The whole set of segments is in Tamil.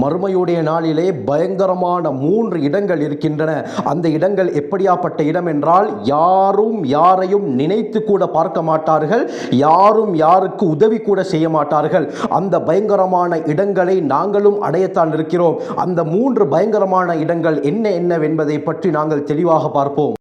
மறுமையுடைய நாளிலே பயங்கரமான மூன்று இடங்கள் இருக்கின்றன. அந்த இடங்கள் எப்படியாப்பட்ட இடம் என்றால் யாரும் யாரையும் நினைத்து கூட பார்க்க மாட்டார்கள் யாரும் யாருக்கு உதவி கூட செய்ய மாட்டார்கள். அந்த பயங்கரமான இடங்களை நாங்களும் அடையத்தான் இருக்கிறோம். அந்த மூன்று பயங்கரமான இடங்கள் என்ன என்னவென்பதை பற்றி நாங்கள் தெளிவாக பார்ப்போம்.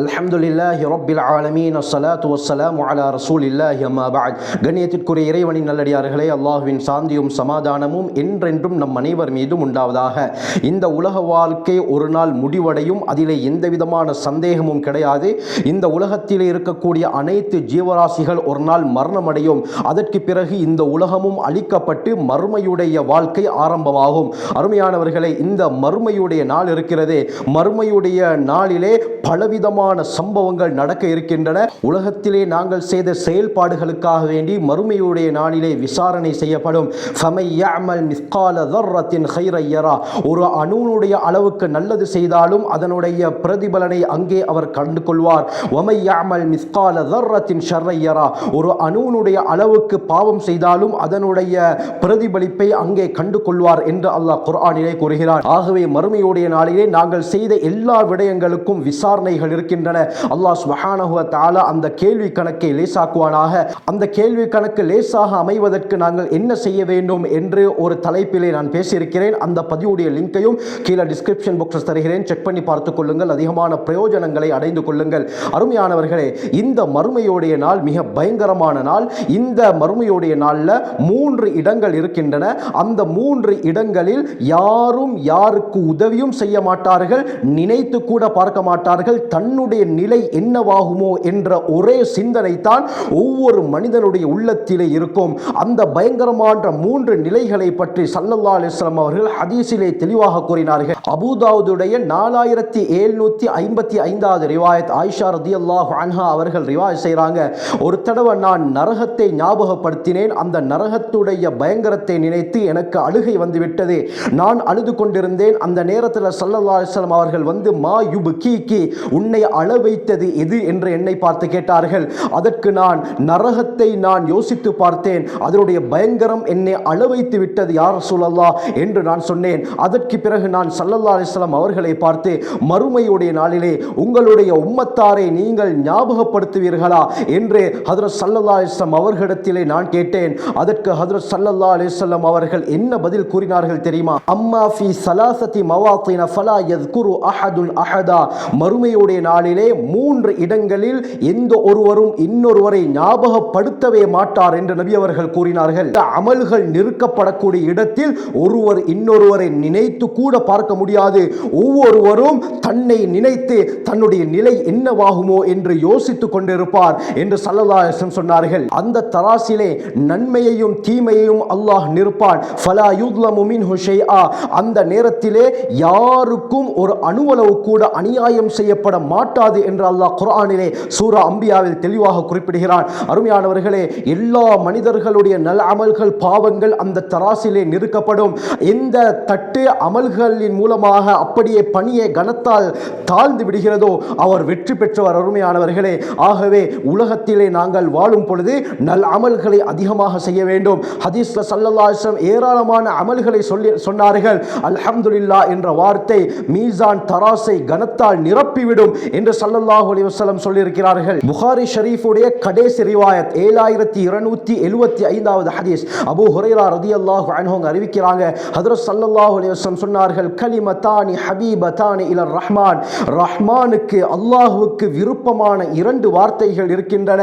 அல்ஹம்துலில்லாஹி ரப்பில் ஆலமீன். அஸ்ஸலாத்து வஸ்ஸலாமு அலா ரசூலில்லாஹி அம்மா பஅத். கண்ணியத்திற்குரிய இறைவனின் நல்லடியார்களே அல்லாஹுவின் சாந்தியும் சமாதானமும் என்றென்றும் நம் அனைவர் மீதும் உண்டாவதாக. இந்த உலக வாழ்க்கை ஒரு நாள் முடிவடையும். அதிலே எந்த விதமான சந்தேகமும் கிடையாது. இந்த உலகத்திலே இருக்கக்கூடிய அனைத்து ஜீவராசிகள் ஒரு நாள் மரணமடையும். அதற்கு பிறகு இந்த உலகமும் அழிக்கப்பட்டு மறுமையுடைய வாழ்க்கை ஆரம்பமாகும். அருமையானவர்களே இந்த மறுமையுடைய நாள் இருக்கிறதே. மறுமையுடைய நாளிலே பலவிதமான சம்பவங்கள் நடக்க இருக்கின்றன. உலகத்திலே நாங்கள் செய்த செயல்பாடுகளுக்காக வேண்டி மறுமையுடைய நாளிலே விசாரணை செய்யப்படும். ஒரு அணுனுடைய அளவுக்கு நல்லது செய்தாலும் அதனுடைய பிரதிபலனை அங்கே அவர் கண்டு கொள்வார். ஒரு அணுனுடைய அளவுக்கு பாவம் செய்தாலும் அதனுடைய பிரதிபலிப்பை அங்கே கண்டு கொள்வார் என்று அல்லாஹ் குர்ஆனிலே கூறுகிறார் ஆகவே மறுமையுடைய நாளிலே நாங்கள் செய்த எல்லா விடயங்களுக்கும் விசாரணைகள் இருக்கின்றன. அல்லாஹ் சுபஹானஹுவ தாலா அந்த கேள்வி கணக்கை லேசாக்குவானாக. அந்த கேள்வி கணக்கு லேசாக அமைவதற்கு நாங்கள் என்ன செய்ய வேண்டும் என்று ஒரு தலைப்பிலே நான் பேசியிருக்கிறேன். அந்த பதிவுடைய லிங்கையும் கீழே டிஸ்கிரிப்ஷன் பாக்ஸில் தருகிறேன். செக் பண்ணி பார்த்துக் கொள்ளுங்கள். அதிகமான பிரயோஜனங்களை அடைந்து கொள்ளுங்கள். அருமையானவர்களே இந்த மறுமையுடைய நாள் மிக பயங்கரமான நாள். இந்த மறுமையுடைய நாளில் மூன்று இடங்கள் இருக்கின்றன. அந்த மூன்று இடங்களில் யாரும் யாருக்கு உதவியும் செய்ய மாட்டார்கள். நினைத்து கூட பார்க்க மாட்டார்கள். தன்னுடைய நிலை என்னவாகுமோ என்ற ஒரே சிந்தனை தான் ஒவ்வொரு மனிதனுடைய உள்ளத்திலே இருக்கும். அந்த பயங்கரமான மூன்று நிலைகளை பற்றி சல்லல்லா அலிஸ்லாம் அவர்கள் ஹதீஸிலே தெளிவாக கூறினார்கள். அபுதாவுடைய நாலாயிரத்தி எழுநூத்தி ஐம்பத்தி ஐந்தாவது ரிவாயத் ஆயிஷா ரதி அல்லாஹ் அன்ஹா அவர்கள் ரிவாய் செய்கிறாங்க. ஒரு தடவை நான் நரகத்தை ஞாபகப்படுத்தினேன். அந்த நரகத்துடைய பயங்கரத்தை நினைத்து எனக்கு அழுகை வந்துவிட்டது. நான் அழுது கொண்டிருந்தேன். அந்த நேரத்தில் சல்லல்லா அலிஸ்லாம் அவர்கள் வந்து மா யுபு கீக்கி உன்னை அழ வைத்தது எது என்று என்னை பார்த்து கேட்டார்கள். அதற்கு நான் நரகத்தை நான் யோசித்து பார்த்தேன். அதனுடைய பயங்கரம் என்னை அழ வைத்து விட்டது யார் சொல்லல்லா என்று நான் சொன்னேன். அதற்கு பிறகு நான் சல்லல்லா அலிஸ்லாம் அவர்களை பார்த்து மறுமையுடைய நாளிலே உங்களுடைய உம்மத்தாரை நீங்கள் ஞாபகப்படுத்துவீர்களா என்று ஹதரத் சல்லல்லா அலிஸ்லாம் அவர்களிடத்திலே நான் கேட்டேன். அதற்கு ஹதரத் சல்லல்லா அலிஸ்லாம் அவர்கள் என்ன பதில் கூறினார்கள் தெரியுமா? அம்மா ஃபி சலாசதி மவாத்தின ஃபலா யத்குரு அஹதுல் அஹதா. மறுமையுடைய நாள் நாளிலே மூன்று இடங்களில் எந்த ஒருவரும் இன்னொருவரை ஞாபகப்படுத்தவே மாட்டார் என்று நபி அவர்கள் கூறினார்கள். அமல்கள் நிறுக்கப்படக்கூடிய இடத்தில் ஒருவர் இன்னொருவரை நினைத்து கூட பார்க்க முடியாது. ஒவ்வொருவரும் தன்னை நினைத்து தன்னுடைய நிலை என்னவாகுமோ என்று யோசித்துக் கொண்டிருப்பார் என்று சல்லல்லாஹம் சொன்னார்கள். அந்த தராசிலே நன்மையையும் தீமையையும் அல்லாஹ் நிற்பான். ஃபலா யுத்லமு மின்ஹு அந்த நேரத்திலே யாருக்கும் ஒரு அணுவளவு கூட அநியாயம் செய்யப்பட மாட்டார் மாட்டாது என்று அல்லாஹ் குரானிலே சூரா அம்பியாவில் தெளிவாக குறிப்பிடுகிறான். அருமையானவர்களே எல்லா மனிதர்களுடைய நல் அமல்கள் பாவங்கள் அந்த தராசிலே நிறுக்கப்படும். எந்த தட்டு அமல்களின் மூலமாக அப்படியே பணியை கனத்தால் தாழ்ந்து விடுகிறதோ அவர் வெற்றி பெற்றவர் அருமையானவர்களே. ஆகவே உலகத்திலே நாங்கள் வாழும் பொழுது நல் அமல்களை அதிகமாக செய்ய வேண்டும். ஹதீஸ்ல சல்லல்லாஹம் ஏராளமான அமல்களை சொல்லி சொன்னார்கள். அல்ஹம்துல்லா என்ற வார்த்தை மீசான் தராசை கனத்தால் நிரப்பிவிடும் என்று சல்லல்லாஹு அலி வசலம் சொல்லியிருக்கிறார்கள். புகாரி ஷரீஃபுடைய கடைசி ரிவாயத் ஏழாயிரத்தி இருநூத்தி எழுபத்தி ஐந்தாவது ஹதீஸ். அபு ஹுரைரா ரதி அல்லாஹ் அவங்க அறிவிக்கிறாங்க. ஹதரத் சல்லல்லாஹு அலி வசலம் சொன்னார்கள் கலிமத்தானி ஹபீபத்தானி இலர் ரஹ்மான். ரஹ்மானுக்கு அல்லாஹுவுக்கு விருப்பமான இரண்டு வார்த்தைகள் இருக்கின்றன.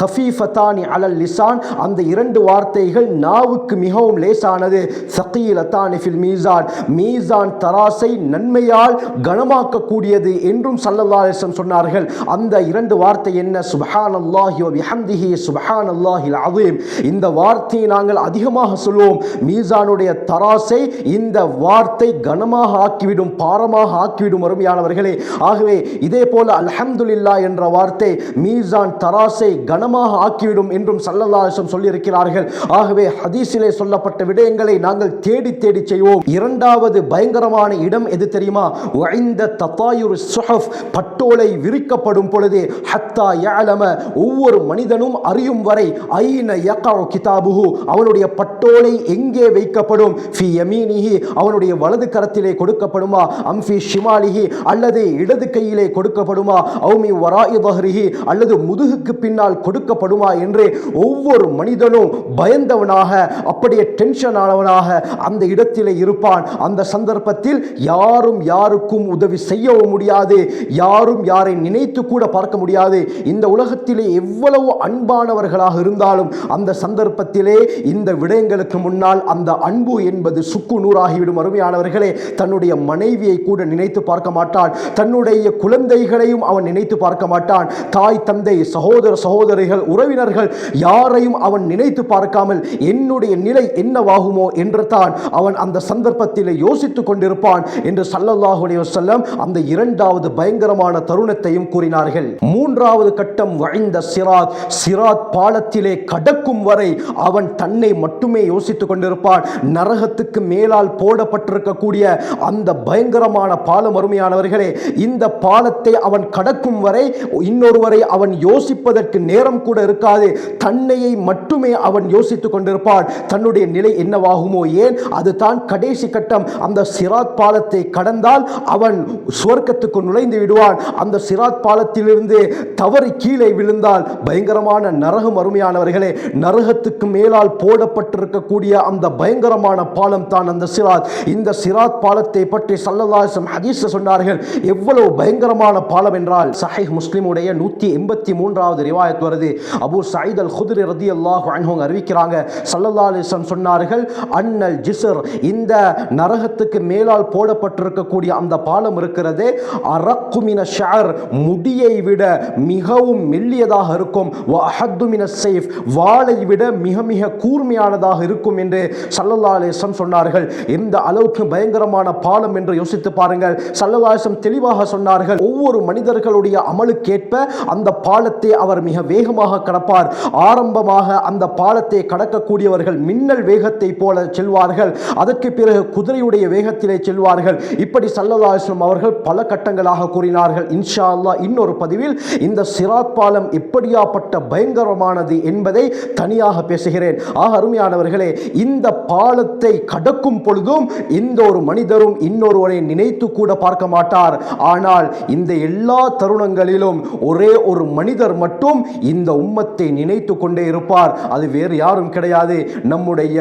ஹஃபீஃபத்தானி அலல் லிசான். அந்த இரண்டு வார்த்தைகள் நாவுக்கு மிகவும் லேசானது. சக்கீலத்தானி ஃபில் மீசான். மீசான் தராசை நன்மையால் கனமாக்கக்கூடியது என்றும் சல்லல்லா அலைஹி சொன்னார்கள் அந்த இரண்டு வார்த்தை என்ன? சுபஹான் அல்லாஹி ஹம்திஹி சுபஹான் அல்லாஹில் அதீம் இந்த வார்த்தையை நாங்கள் அதிகமாக சொல்வோம். மீசானுடைய தராசை இந்த வார்த்தை கனமாக ஆக்கிவிடும் பாரமாக ஆக்கிவிடும் அருமையானவர்களே. ஆகவே இதே போல அல்ஹம்துலில்லா என்ற வார்த்தை மீசான் தராசை கனமாக ஆக்கிவிடும் என்றும் சல்லல்லாசம் சொல்லியிருக்கிறார்கள். ஆகவே ஹதீஸிலே சொல்லப்பட்ட விடயங்களை நாங்கள் தேடி தேடி செய்வோம். இரண்டாவது பயங்கரமான இடம் எது தெரியுமா? இந்த தத்தாயுர் சுஹஃப் பட்ட பட்டோலை விரிக்கப்படும் பொழுது ஹத்தா யாலம ஒவ்வொரு மனிதனும் அறியும் வரை ஐன யக்அு கிதாபுஹு அவனுடைய பட்டோலை எங்கே வைக்கப்படும்? ஃபி யமீனிஹி அவனுடைய வலது கரத்திலே கொடுக்கப்படுமா? அம் ஃபி ஷிமாலிஹி அல்லது இடது கையிலே கொடுக்கப்படுமா? அவுமி வராஇ பஹ்ரிஹி அல்லது முதுகுக்கு பின்னால் கொடுக்கப்படுமா? என்று ஒவ்வொரு மனிதனும் பயந்தவனாக அப்படியே டென்ஷன் ஆனவனாக அந்த இடத்திலே இருப்பான். அந்த சந்தர்ப்பத்தில் யாரும் யாருக்கும் உதவி செய்யவும் முடியாது. யாரும் யாரை நினைத்து கூட பார்க்க முடியாது. இந்த உலகத்திலே எவ்வளவு அன்பானவர்களாக இருந்தாலும் அந்த சந்தர்ப்பத்திலே இந்த விடயங்களுக்கு முன்னால் அந்த அன்பு என்பது சுக்கு நூறாகிவிடும். அருமையானவர்களே தன்னுடைய மனைவியை கூட நினைத்து பார்க்க மாட்டான் தன்னுடைய குழந்தைகளையும் அவன் நினைத்து பார்க்க மாட்டான். தாய் தந்தை சகோதர சகோதரிகள் உறவினர்கள் யாரையும் அவன் நினைத்து பார்க்காமல் என்னுடைய நிலை என்னவாகுமோ என்று தான் அவன் அந்த சந்தர்ப்பத்தில் யோசித்துக் கொண்டிருப்பான் என்று சல்லல்லாஹு செல்லம் அந்த இரண்டாவது பயங்கரமான தருணத்தையும் கூறினார்கள். மூன்றாவது கட்டம் வழிந்த சிராத் சிராத் பாலத்திலே கடக்கும் வரை அவன் தன்னை மட்டுமே யோசித்துக் கொண்டிருப்பான். நரகத்துக்கு மேலால் போடப்பட்டிருக்கக்கூடிய அந்த பயங்கரமான பாலம் அருமையானவர்களே இந்த பாலத்தை அவன் கடக்கும் வரை இன்னொருவரை அவன் யோசிப்பதற்கு நேரம் கூட இருக்காது. தன்னையை மட்டுமே அவன் யோசித்துக் கொண்டிருப்பான். தன்னுடைய நிலை என்னவாகுமோ ஏன்? அதுதான் கடைசி கட்டம். அந்த சிராத் பாலத்தை கடந்தால் அவன் சுவர்க்கத்துக்கு நுழைந்து விடுவான். அந்த சிராத் பாலத்திலிருந்து தவறி கீழே விழுந்தால் பயங்கரமான நரகம் அருமையானவர்களே நரகத்துக்கு மேலால் போடப்பட்டிருக்கக்கூடிய அந்த பயங்கரமான பாலம் தான் அந்த சிராத். இந்த சிராத் பாலத்தை பற்றி சல்லல்லாஹம் ஹதீஸ் சொன்னார்கள் எவ்வளவு பயங்கரமான பாலம் என்றால் சஹை முஸ்லிமுடைய நூற்றி எண்பத்தி மூன்றாவது ரிவாயத் வருது. அபு சயித் அல் குதிரி ரதி அல்லாஹ் அன்ஹுங்க அறிவிக்கிறாங்க சல்லல்லா அலிஸ்லம் சொன்னார்கள் அன்னல் ஜிசர் இந்த நரகத்துக்கு மேலால் போடப்பட்டிருக்கக்கூடிய அந்த பாலம் இருக்கிறது அரக்குமின ஷார் முடியை விட மிகவும் மெல்லியதாக இருக்கும். வஹத்துமின சைஃப் வாளை விட மிக மிக கூர்மையானதாக இருக்கும் என்று சல்லல்லா அலிஸ்லம் சொன்னார்கள். எந்த அளவுக்கு பயங்கரமான பாலம் என்று யோசித்து பாருங்கள். சல்லல்லா தெளிவாக சொன்னார்கள் ஒவ்வொரு மனிதர்களுடைய அமலுக்கேற்ப அந்த பாலத்தை அவர் மிக வேகமாக கடப்பார். ஆரம்பமாக அந்த பாலத்தை கடக்கக்கூடியவர்கள் மின்னல் வேகத்தை போல செல்வார்கள். அதற்கு பிறகு குதிரையுடைய வேகத்திலே செல்வார்கள். இப்படி சல்லதாசம் அவர்கள் பல கட்டங்களாக கூறினார்கள். இன்ஷா அல்லாஹ் இன்னொரு பதிவில் இந்த சிராத் பாலம் எப்படியாப்பட்ட பயங்கரமானது என்பதை தனியாக பேசுகிறேன். ஆக அருமையானவர்களே இந்த பாலத்தை கடக்கும் பொழுதும் இந்த ஒரு மனிதரும் இன்னொருவரை நினைத்து கூட பார்க்க மாட்டார். ஆனால் இந்த எல்லா தருணங்களிலும் ஒரே ஒரு மனிதர் மட்டும் இந்த உம்மத்தை நினைத்து கொண்டே இருப்பார். அது வேறு யாரும் கிடையாது. நம்முடைய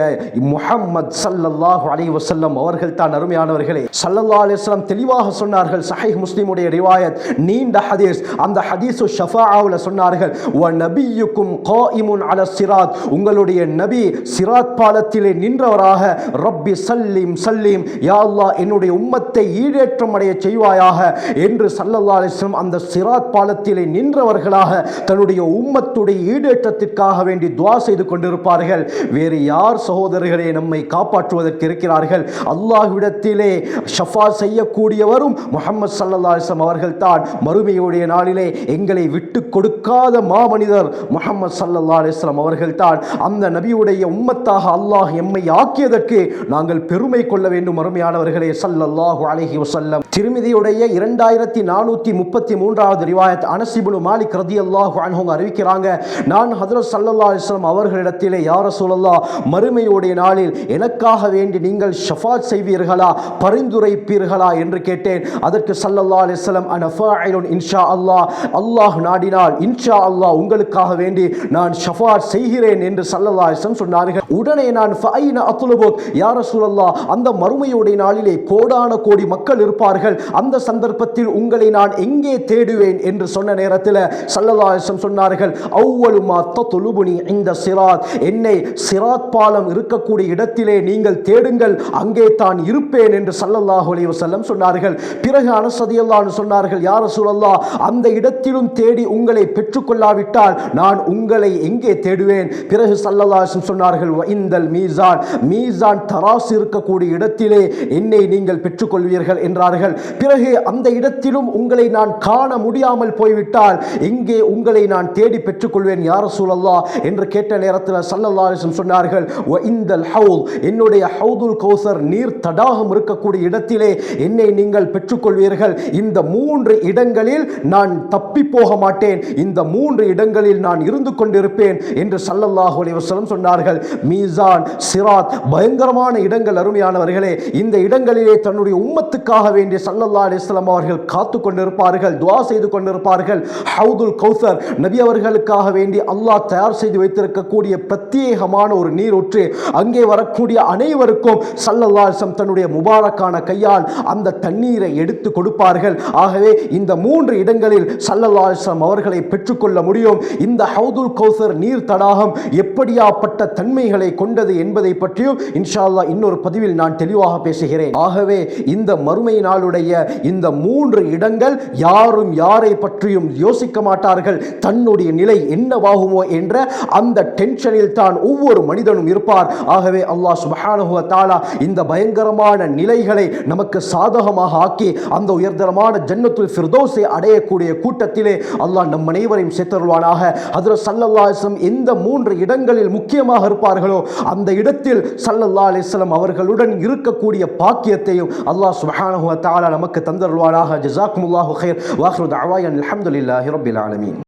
முஹம்மத் சல்லல்லாஹு அலைவசல்லம் அவர்கள் தான் அருமையானவர்களே. சல்லல்லா அலிஸ்லாம் தெளிவாக சொன்னார்கள். சஹை முஸ்லிமுடைய ரிவாயத். நீண்ட ஹதீஸ். அந்த ஹதீஸு ஷஃபாவில் சொன்னார்கள் ஒ நபியுக்கும் காயிமுன் அல சிராத். உங்களுடைய நபி சிராத் பாலத்திலே நின்றவராக ரப்பி சல்லிம் சல்லீம். யா அல்லாஹ் என்னுடைய உம்மத்தை ஈடேற்றம் அடைய செய்வாயாக என்று சல்லல்லா அலிஸ்லம் அந்த சிராத் பாலத்திலே நின்றவர்களாக தன்னுடைய உம்மத்துடைய ஈடேற்றத்திற்காக வேண்டி துவா செய்து கொண்டிருப்பார்கள். வேறு யார் சகோதரர்களே நம்மை காப்பாற்றுவதற்கு இருக்கிறார்கள்? அல்லாஹ்விடத்திலே ஷஃபா செய்யக்கூடியவரும் முகமது சல்லல்லா அலிஸ்லம் அவர்கள் தான் மறுமையுடைய நாளிலே எங்களை விட்டு கொடுக்காத மாமனிதர் முகமது சல்லல்லா அலிஸ்லாம் அவர்கள் தான் அந்த நபியுடைய உம்மத்தாக அல்லாஹ் எம்மை ஆக்கியதற்கு நாங்கள் பெருமை கொள்ள வேண்டும் அருமையானவர்களே சல்லல்லாஹு அலஹி வசல்லம் திருமதியுடைய இரண்டாயிரத்தி நானூற்றி முப்பத்தி மூன்றாவது ரிவாயத் அனசிபுலு மாலிக் ரதி அல்லாஹு அன்ஹுங்க அறிவிக்கிறாங்க நான் ஹதரத் சல்லல்லா அலிஸ்லாம் அவர்களிடத்திலே யார சொல்லல்லா மறுமையுடைய நாளில் எனக்காக வேண்டி நீங்கள் ஷஃபாத் செய்வீர்களா பரிந்துரைப்பீர்களா? என்று கேட்டேன். அதற்கு சல்லல்லா அலிஸ்லாம் அனஃபாயிலுன் இன்ஷா அல்லாஹ் அல்லாஹ் நாடினால் இன்ஷா அல்லாஹ் உங்களுக்காக வேண்டி நான் ஷஃபாத் செய்கிறேன் என்று சல்லல்லா சொன்னார்கள். உடனே நான் ஃபைன அத்துலுபுக் யார சூழல்லா அந்த மறுமையுடைய நாளிலே கோடான கோடி மக்கள் இருப்பார்கள். அந்த சந்தர்ப்பத்தில் உங்களை நான் எங்கே தேடுவேன் என்று சொன்ன நேரத்தில் சல்லல்லாஹம் சொன்னார்கள். அவ்வளுமா தொழுபுனி இந்த சிராத். என்னை சிராத் பாலம் இருக்கக்கூடிய இடத்திலே நீங்கள் தேடுங்கள் அங்கே தான் இருப்பேன் என்று சல்லல்லாஹு அலைஹி சொன்னார்கள். பிறகு அனசதியல்லான்னு சொன்னார்கள் யார சூழல்லா அந்த இடத்திலும் தேடி உங்களை பெற்றுக்கொள்ளாவிட்டால் நான் உங்களை எங்கே தேடுவேன்? பிறகு சல்லல்லாஹம் சொன்னார்கள் இந்தல் மீசான். மீசான் தராசு இருக்கக்கூடிய இடத்திலே என்னை நீங்கள் பெற்றுக்கொள்வீர்கள் என்றார்கள். பிறகு அந்த இடத்திலும் உங்களை நான் காண முடியாமல் போய்விட்டால் எங்கே உங்களை நான் தேடி பெற்றுக்கொள்வேன் யார சூழல்லா என்று கேட்ட நேரத்தில் சல்லல்லா சொன்னார்கள் இந்தல் ஹவுல். என்னுடைய ஹவுதுல் கௌசர் நீர் தடாகம் இருக்கக்கூடிய இடத்திலே என்னை நீங்கள் பெற்றுக்கொள்வீர்கள். இந்த மூணு மூன்று இடங்களில் நான் தப்பி போக மாட்டேன். இந்த மூன்று இடங்களில் நான் இருந்து கொண்டிருப்பேன் என்று சல்லல்லாஹு அலைஹி சொன்னார்கள். மீசான் சிராத் பயங்கரமான இடங்கள் அருமையானவர்களே இந்த இடங்களிலே தன்னுடைய உம்மத்துக்காக வேண்டிய சல்லல்லா அலிஸ்லாம் அவர்கள் காத்து கொண்டிருப்பார்கள் துவா செய்து கொண்டிருப்பார்கள். ஹவுதுல் கௌசர் நபி அவர்களுக்காக வேண்டி அல்லாஹ் தயார் செய்து வைத்திருக்கக்கூடிய பிரத்யேகமான ஒரு நீரூற்று அங்கே வரக்கூடிய அனைவருக்கும் சல்லல்லா தன்னுடைய முபாரக்கான கையால் அந்த தண்ணீரை எடுத்து கொடுப்பார்கள். ஆகவே இந்த மூன்று இடங்களில் சல்லல்லாஹு அவர்களை பெற்றுக்கொள்ள முடியும். இந்த ஹவுதுல் கௌசர் நீர் தடாகம் எப்படியாப்பட்ட தன்மைகளை கொண்டது என்பதை பற்றியும் இன்ஷால்லா இன்னொரு பதிவில் நான் தெளிவாக பேசுகிறேன். ஆகவே இந்த மறுமை நாளுடைய இந்த மூன்று இடங்கள் யாரும் யாரை பற்றியும் யோசிக்க மாட்டார்கள். தன்னுடைய நிலை என்னவாகுமோ என்ற அந்த டென்ஷனில் தான் ஒவ்வொரு மனிதனும் இருப்பார். ஆகவே அல்லாஹ் சுப்ஹானஹு தாலா இந்த பயங்கரமான நிலைகளை நமக்கு சாதகமாக ஆக்கி அந்த உயர்தரமான ஜன்னத்துல் ஃபிர்தோஸை அடையக்கூடிய கூட்டத்திலே அல்லாஹ் நம் அனைவரையும் சேர்த்தருள்வானாக. அதில் ஸல்லல்லாஹு அலைஹி எந்த மூன்று இடங்களில் முக்கியமாக இருப்பார்களோ அந்த இடத்தில் சல்லல்லா அலிஸ்லம் அவர்களுடன் இருக்கக்கூடிய பாக்கியத்தையும் அல்லாஹ் சுப்ஹானஹு தாலா நமக்கு தந்தருள்வானாக. ஜஸாக்குமுல்லாஹு ஹைர் வாஹ்ரு தஅவாயன் அலமதுல்லாஹி ரபில் ஆலமீன்.